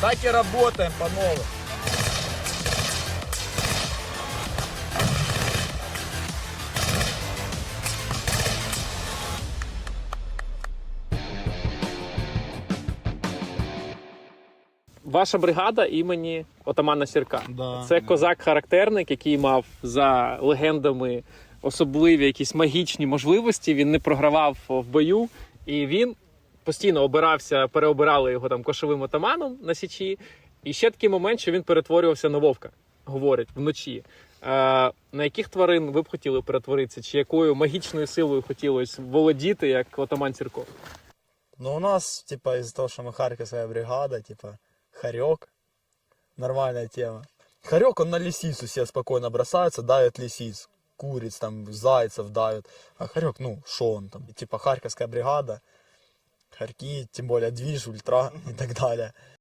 Так и работаем по новым. Ваша бригада імені отамана Сірка. Да. Це козак-характерник, який мав за легендами особливі якісь магічні можливості. Він не програвав в бою, і він постійно обирався, переобирали його там кошовим отаманом на січі. І ще такий момент, що він перетворювався на вовка, говорять вночі. Е, на яких тварин ви б хотіли перетворитися? Чи якою магічною силою хотілося володіти, як отаман Сірко? Ну, у нас, типа, из-за того, что мы Харьковская бригада, типа, хорек. Нормальная тема. Хорек, он на лисицу себе спокойно бросается, давит лисиц. Куриц, там, зайцев давит. А хорек, ну, шо он там? Типа, Харьковская бригада. Хорьки, тем более движ, ультра и так далее.